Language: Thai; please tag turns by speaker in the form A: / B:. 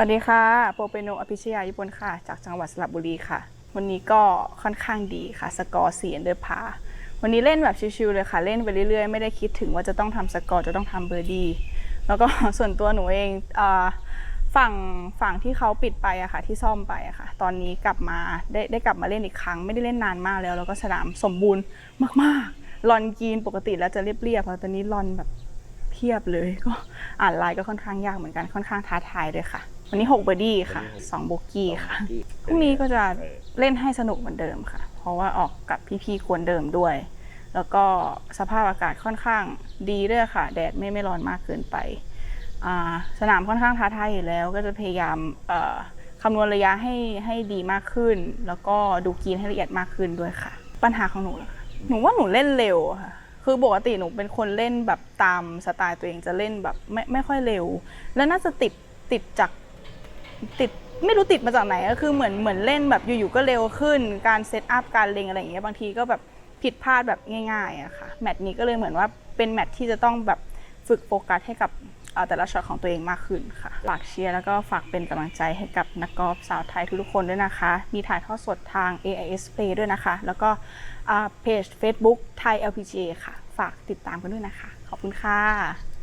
A: วัสดีค่ะ โปรเปโนอภิชยายุพลค่ะ จากจังหวัดสระบุรีค่ะ วันนี้ก็ค่อนข้างดีค่ะ สกอร์เสียนเดอร์พา วันนี้เล่นแบบชิวๆเลยค่ะ เล่นไปเรื่อยๆ ไม่ได้คิดถึงว่าจะต้องทำสกอร์จะต้องทำเบอร์ดี แล้วก็ส่วนตัวหนูเองฝั่งฝั่งที่เขาปิดไปอะค่ะ ที่ซ่อมไปอะค่ะ ตอนนี้กลับมาได้ได้กลับมาเล่นอีกครั้ง ไม่ได้เล่นนานมากแล้ว แล้วก็สนามสมบูรณ์มากๆลอนกีนปกติแล้วจะเรียบๆพราะตอนนี้ลอนแบบ พียบเลยก็อ่านไลน์ก็ค่อนข้างยากเหมือนกันค่อนข้างท้าทายเลยค่ะ วันนี้6เบอร์ดี้ค่ะ2โบกี้ค่ะพรุ่งนี้ก็จะเล่นให้สนุกเหมือนเดิมค่ะ เพราะว่าออกกับพี่ๆกวนเดิมด้วย แล้วก็สภาพอากาศค่อนข้างดีด้วยค่ะ แดดไม่ไม่ร้อนมากเกินไปอ่าสนามค่อนข้างท้าทายอยู่แล้วก็จะพยายามเอ่อคำนวณระยะให้ให้ดีมากขึ้น แล้วก็ดูกรีนให้ละเอียดมากขึ้นด้วยค่ะ ปัญหาของหนูเหรอคะหนูว่าหนูเล่นเร็วค่ะ คือปกติหนูเป็นคนเล่นแบบตามสไตล์ตัวเองจะเล่นแบบไม่ไม่ค่อยเร็ว แล้วน่าจะติดติดจากติดไม่รู้ติดมาจากไหนก็คือเหมือนเหมือนเล่นแบบอยู่ๆก็เร็วขึ้น การเซตอัพการเล็งอะไรอย่างเงี้ยบางทีก็แบบผิดพลาดแบบง่ายๆอะค่ะแมตช์นี้ก็เลยเหมือนว่าเป็นแมตช์ที่จะต้องแบบ ฝึกโฟกัสให้กับแต่ละช็อตของตัวเองมากขึ้นค่ะ ฝากเชียร์แล้วก็ฝากเป็นกำลังใจให้กับนักกอล์ฟสาวไทยทุกๆคนด้วยนะคะ มีถ่ายทอดสดทาง AIS Play ด้วยนะคะ แล้วก็เพจ Facebook ไทย LPGA ค่ะ ฝากติดตามกันด้วยนะคะ ขอบคุณค่ะ